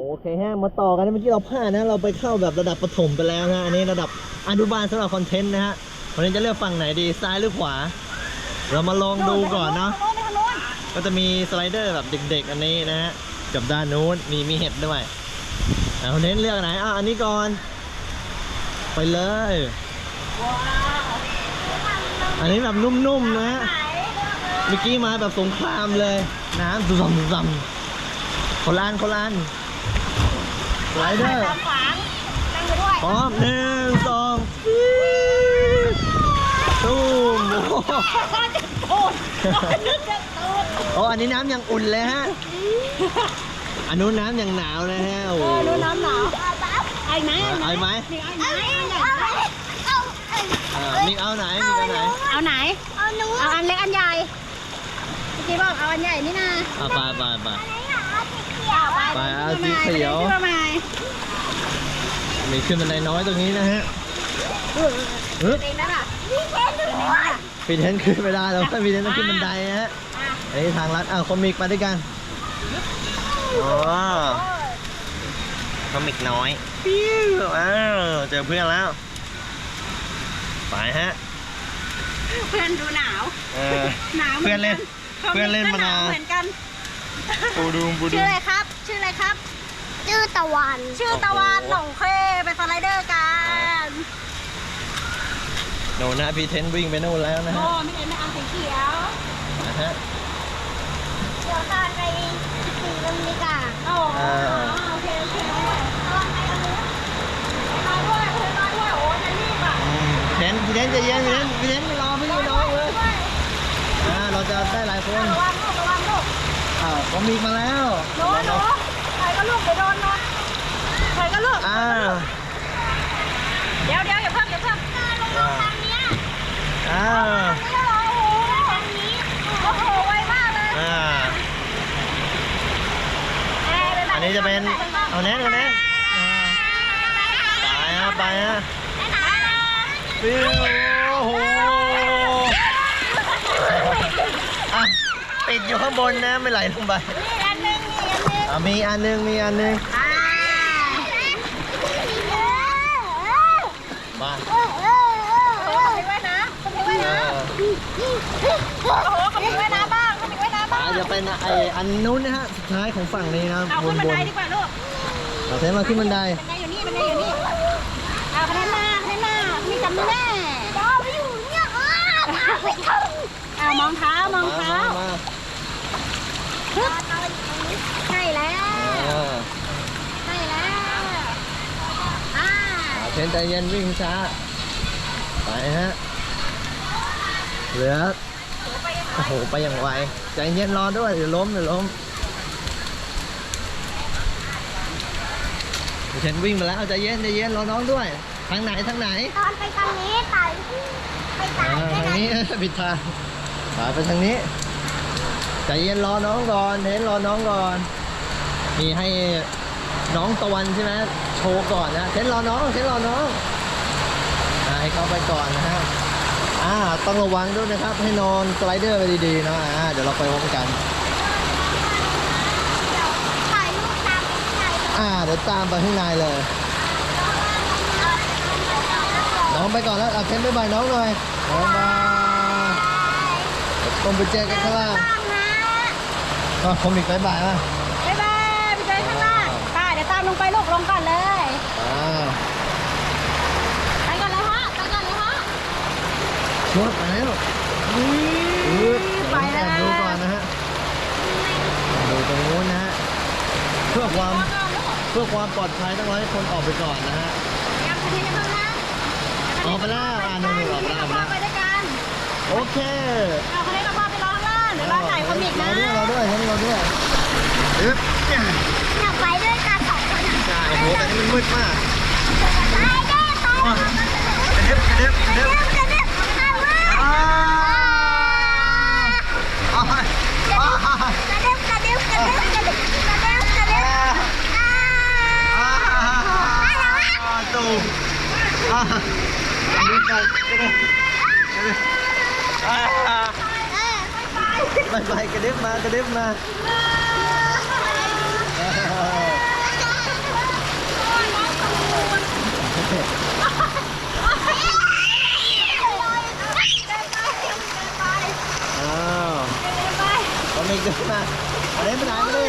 โอเคฮะมาต่อกันนะเมื่อกี้เราพลาดนะ เราไปเข้าแบบระดับประถมไปแล้วนะ อันนี้ระดับอนุบาลสำหรับคอนเทนต์นะฮะวันนี้จะเลือกฝั่งไหนดีซ้ายหรือขวา เรามาลองดูก่อนเนาะก็จะมีสไลเดอร์แบบเด็ก ๆ อันนี้นะฮะกับด้านนู้นมีมีเห็ดด้วยอะคอนเทนต์เลือกไหนอะอันนี้ก่อน ไปเลยว้าวอันนี้แบบนุ่มๆนะฮะเมื่อกี้มาแบบสงครามเลย น้ำซุ่มซุ่มคนละอันคนละอัน สไลเดอร์ตามขวางนั่งไปด้วยพร้อมหนึ่งสองตูมโอ้โหจะโดนนึกจะโดนโอ้อันนี้น้ำยังอุ่นเลยฮะอันนู้นน้ำยังหนาวนะฮะโอ้เอโหอดูน้ำหนาวไอ้ไหมเอาไหมนี่ไอ้ไหมไอ้ใหญ่อ่ามีเอาไหนมีเอาไหนเอาไหนเอาหนูเอาอันเล็กอันใหญ่เมื่อกี้บอกเอาอันใหญ่นี่นะอะไปไปไป ไหนอะสีเขียวไปเอาสีเขียวขึ้นมาใหม่มีขึ้นบันไดน้อยตรงนี้นะฮะเฮ้ยเองนั่นอะนี่เห็นหนูปีเทนขึ้นไม่ได้แล้วปีเทนต้องขึ้นบันไดนะฮะอะ อันนี้ทางลัดอะคอมิกมาด้วยกันอ๋อคอมิกน้อยปิ้วอ้าวเจอเพื่อนแล้ว ไปฮะเพื่อนดูหนาว เออ หนาวหมืเพื่อนเล่นกัเพื่อนเล่นมานาน เหมือนกัน ปูดูมปูดูชื่อมอะไรครับ ชื่ออะไรครับ ชื่อตะวัน ชื่อตะวันหลงเคไปสไลเดอร์กันโน่นนะพีเทนวิ่งไปนู่นแล้วนะโอ้ฮะไม่เห็นไม่เอาสีเขียวนะฮะเดี๋ยวตอนไปสีลมดีกว่าโอ้อ่าโอเคโอเคมาด้วยเพื่อนมาด้วยโอ้ยจะรีบอะอืมพีเทนพีเทนใจะเย็นพีเทนพีเทนไม่รอพี่น้องเลยอ่าเราจะได้หลายคน อ้าวคอมิกมาแล้วโน้นหนูใครก็ลูกเดี๋ยวโดนโน้นใครก็ลูกอ้าวเดี๋ยวเดี๋ยวอย่าเพิ่งอย่าเพิ่งทางเนี้ยอ้าวนี่เหรอโอ้โหทางนี้โอ้โหไวมากเลยอ่าเอ้ยไปไหอันนี้จะเป็นเอาแน่นเอาแน่นอ่าไปฮะไปฮะฟิวโอ้โหอะ ติดอยู่ข้างบนนะไม่ไหลลงไปนี่อันหนึงนี่อันหนึงอะมีอันหนึงมีอันหนึงอ่ามาโอ้โหเขามีไว้นะเขามีไว้เอนะอโอ้โหเขามีไว้นะบ้างเขามีไว้นะบ้าอะงจะเป็นไออันนู้นนะฮะสุดท้ายของฝั่งนี้นะเอาบขึ้นนบันบนไดดีกว่าลูกเราใช้มาขึ้นบันไดบันไดอยู่นี่บันไดอยู่นี่เอาคะแนนมาคะแนนมามีจำแน่ดอไปอยู่เนี่ยเออมาไปทำเอามองเท้า มองเท้ามาดอตอนนี้ใช่แล้วเออใช่แล้วอ่าอะเทนใจเย็นวิ่งช้า ไปฮะ เหลือ โอ้โห ไปอย่างไว ใจเย็นรอด้วยเดี๋ยวล้มเดี๋ยวล้มเดี๋ยวฉันวิ่งมาแล้วใจเย็นใจเย็นรอน้องด้วย ทางไหนทางไหน ตอนไปทางนี้ไต่ไปอ่าไต่ไปทางไหนนี้ ผิดทางไปไปทางนี้ ใจเย็นรอน้องก่อนเทนรอน้องก่อนมีให้น้องตะวันใช่ไหมโชว์ก่อนนะเทนรอน้องเทนรอน้องอ่าให้เขาไปก่อนนะฮะอ่าต้องระวังด้วยนะครับ ให้นอนสไลเดอร์ไปดีๆนะอ่าเดี๋ยวเราไปพร้อมกันถ่ายรูปตามไปที่ไหนอ่าเดี๋ยวตามไปข้างในเลยน้องไปก่อนแล้วเอาเทนบ๊ายบายน้องหน่อยบ๊ายบายเดี๋ยวต้องไปเจอกันข้างล่าง บ้างนะก็คอมิกบ๊ายบายป่ะบ๊ายบายไปเจอข้างล่างป้าเดี๋ยวตามลงไปลูกลงก่อนเลย อ่าไปก่อนเลยฮะ ไปก่อนเลยฮะ ชวดไปแล้วอืดไปแล้วอบดูก่อนนะฮะดูตรงนู้นนะฮะเพื่อความ เพื่อความปลอดภัยต้องให้คนออกไปก่อนนะฮะ ยังคะแนนยังข้างล่างออกไปแล้วอ่าหนึ่งหนึ่งออกไปแล้วออกไปพ่อแล้ว ไปด้วยกันโอเค เอาคะแนนกับพ่อไปรอข้างล่างเดี๋ยวรอถ่ายคอมิกนะ มันมืดมากไปได้ต่อกระเด็บกระเด็บกระเด็บจะได้ทำว่าอ้าวอ้าวอ้าวกระเด็บกระเด็บกระเด็บกระเด็บกระเด็บกระเด็บอ่าอ้าวตูอ้าวนี่กันกระเด็บกระเด็บอ้าวเออไปไปกระเด็บมากระเด็บมา อ้าวตอนนี้ก็มาอันนี้ไม่ได้ไม่ได้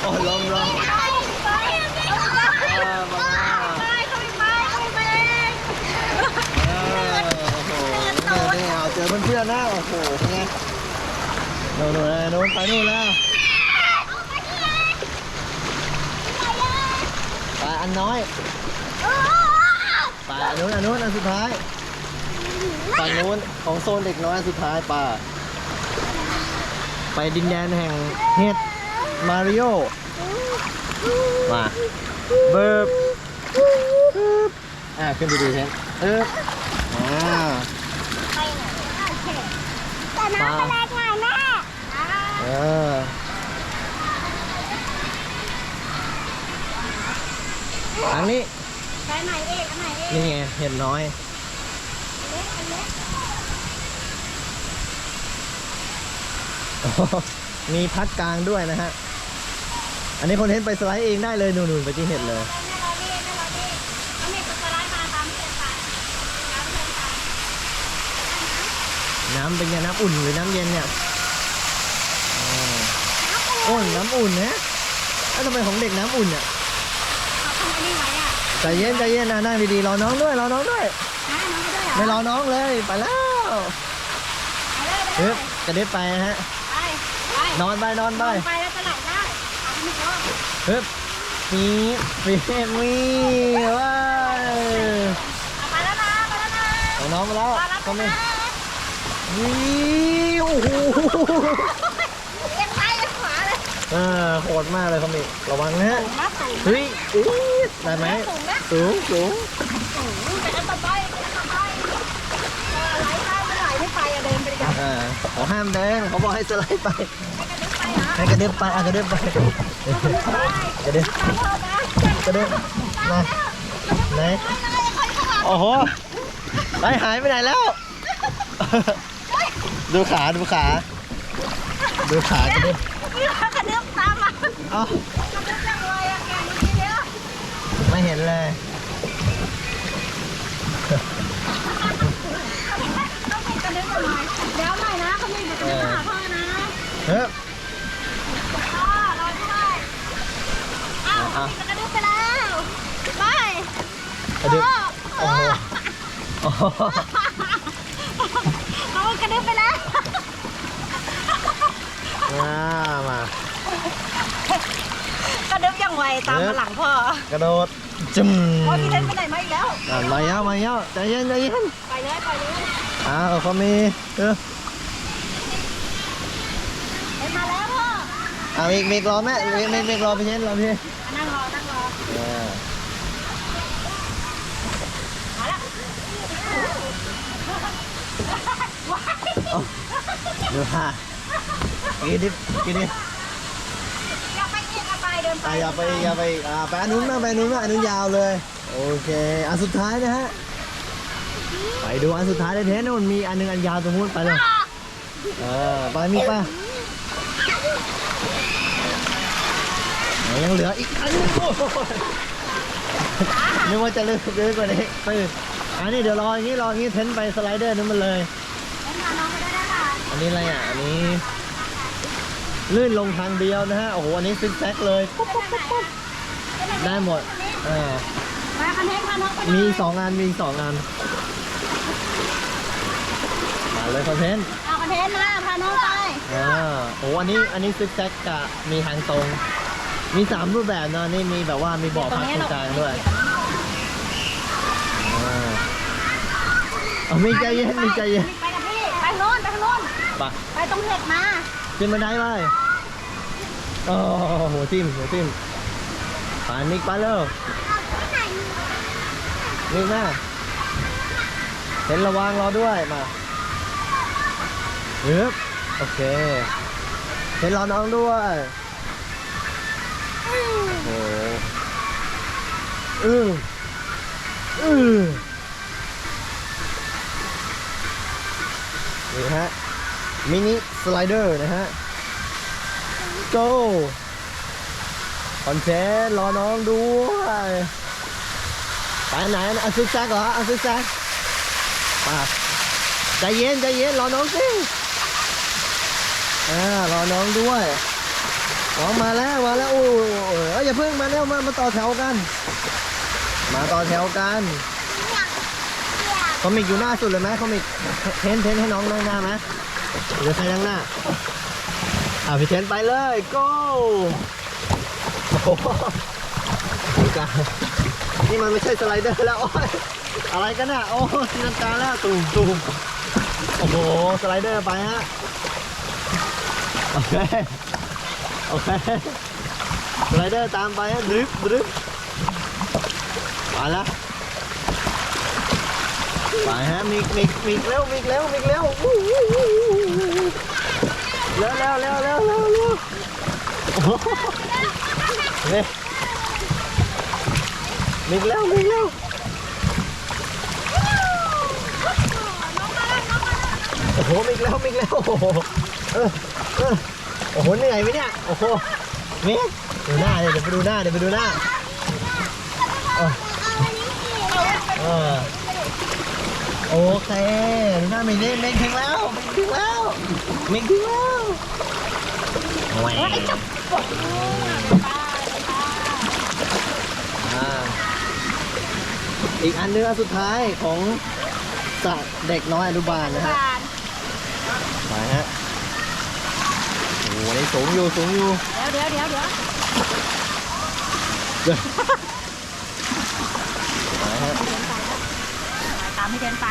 โอ้ลองลองอ่ามาเออโอ้โหนี่เอาเจอเพื่อนๆนะโอ้โหเป็นไงโน่นๆโน่นไปนู่นแล้ว ไปอันน้อย อันนู้นอันนู้นอันสุดท้ายฝั่งนู้นของโซนเด็กน้อยอันสุดท้ายป่า ไปดินแดนแห่งเห็ดมาริโอมาเบิร์บอ่าขึ้นไปดูเช่นเอออ่าแต่น้ำแรงไงแม่ เออทางนี้ ไปไหนเอกอันไหน เห็ดน้อย มีพัดกลางด้วยนะฮะ อันนี้คนเห็นไปสไลด์เองได้เลยนูๆไปที่เห็ดเลยน้ำเป็นไงน้ำอุ่นหรือน้ำเย็นเนี่ยโอ้ยน้ำอุ่นนะแล้วทำไมของเด็กน้ำอุ่นอะเขาทำอันนี้ไว้อะ ใจเย็นใจเย็นนะนั่งดีๆรอน้องด้วยรอน้องด้วยนะน้องก็ด้วยเหรอไม่รอน้องเลยไปแล้วไปเลยไปเลเฮ้ยยกระเด็บไปนะฮะไปไปนอนไปนอนไปไปแล้วจะไหลได้เอาไม่พอเฮ้ยมีมีมีว้ายเอาไปแล้วนะไปแล้วนะเอาน้องมาแล้วรอรับก็นะไม่วิวโอ้โห ออโหดมากเลยคอมิระวังนะฮะสูงนะสูงเฮ้ยอุ๊ยได้ไหมสูงนะสูงสูงสูงไปแล้วต่อไปไปแล้วต่อไปเออไหลได้ไม่ไหลไม่ไปอะเดินไปดีกว่าอ่าเขาห้ามเดินเขาบอกให้สไลด์ไปให้กระดึ๊บไปเหรอให้กระเด็บไปอะกระเด็บไปไปกระเด็บไปเถอะนะกระเด็บมาไหนโอ้โหไปหายไปไหนแล้ว ดูขาดูขา ดูขา กระเด็บนี่ เอ้ากระดึ๊บจังเลยอะแกดูทีเดียวไม่เห็นเลย ต้องมีกระดึ๊บหน่อยเดี๋ยวหน่อยนะเขามีกระดึ๊บมาหาพ่อนะเฮ้ยพ่อรอด้วยอ้าวมีกระดึ๊บไปแล้วไปกระเด็บโอ้โอ้โหโอ้โหเขากระดึ๊บไปแล้วมามา กระดึ๊บยังไวตามมาหลังพ่อ กระโดดจุ่มพ่อพี่เล่นไปไหนมาอีกแล้วอะมาแล้วมาแล้วใจเย็นใจเย็นไปเลยไปเลยอ้าวเขามีเออเห็นมาแล้วพ่ออะมีมีรอแม่มีมีมีรอพี่เช่นรอพี่นั่งรอนั่งรออ่ามาแล้วว้ายดูค่ะกินดิกินดิ เอียงอย่าไปเดินไปอะอย่าไปอย่าไปอ่าไปอันนู้นนะไปอันนู้นนะอันนู้นยาวเลย โอเคอันสุดท้ายนะฮะไปดูอันสุดท้ายเลยเทนนู่นมีอันหนึงอันยาวตรงนู้นไปเลยเออไปมีป่ะไหนยังเหลืออีกอันนึงโอ้โหนึกว่าจะเลือกเลือกกว่านี้ตื่นอันนี้เดี๋ยวรออย่างนี้รออย่างนี้เทนไปสไลเดอร์นู้นมันเลยเล่นพาน้องไปได้ไหมอันนี้อะไรอะอันนี้ ลื่นลงทางเดียวนะฮะ โอ้โห อันนี้ซิกแซกเลย ปุ๊บปุ๊บปุ๊บปุ๊บได้หมดอ่ามาคันเทนพาน้องไปมีสองงานมีสองงานมาเลยคอนเทนต์เอาคันเทนมาพาน้องไปอ่าโอ้โหอันนี้ อันนี้ซิกแซกกะมีทางตรง มีสามรูปแบบเนอะนี่มีแบบว่ามีบ่อพักตรงกลางด้วยอ่าเอามีใจเย็นมีใจเย็นไปกับพี่ ไปโน่นไปโน่นไปไปตรงเห็ดมา ขึ้นบันไดไปโอ้โหหัวทิ่มหัวทิ่มผ่านมิกไปเลยนี่แม่เห็นระวังรอด้วยมาฮึบโอเค เห็นรอน้องด้วยโอ้โหอืออือนี่ฮะ มินิสไลเดอร์นะฮะ go คอนเทนต์รอน้องด้วยไปไหนนะเอาซิกแซกเหรอเอาซิกแซกป่ะใจเย็นใจเย็นรอน้องสิอ่ารอน้องด้วยน้องมาแล้วมาแล้วโอ้ยโอ้ยเอ้ยอย่าเพิ่งมาเร็วมามาต่อแถวกัน มาต่อแถวกันคอมิกอยู่หน้าสุดเลยไหมคอมิกเทนเทนให้น้องนั่งหน้าไหม เดี๋ยวใครนั่งหน้าอะพี่เทนไปเลย go โอ้โหดูกันนี่มันไม่ใช่สไลเดอร์แล้วโอ้ยอะไรกันน่ะโอ้ยตีลังกาแล้วตูมตูมโอ้โหสไลเดอร์ไปฮะโอเคโอเคสไลเดอร์ตามไปฮะดริฟดริฟไปแล้วไปฮะมิกมิกมิกเร็วมิกเร็วมิกเร็ววู้วู้วู้วู้วู้ เร็วเร็วเร็วเร็วเร็วเร็วเร็วมิกเร็วมิกเร็วโอ้โหมิกแล้วมิกแล้วโอ้โหเออเออโอ้โหเหนื่อยไหมเนี่ยโอ้โหมิกดูหน้าเดี๋ยวไปดูหน้าเดี๋ยวไปดูหน้าเออ โอเคดูหน้ามิกนี่มิกถึงแล้วมิกถึงแล้วมิกถึงแล้วแหวอ่าอีกอันนึงอันสุดท้ายของสระเด็กน้อยอนุบาลนะฮะบานไปฮะโอ้โหนี่สูงอยู่สูงอยู่เดี๋ยวเดี๋ยวเดี๋ยวเดี๋ยวไปฮะตามให้เดินไป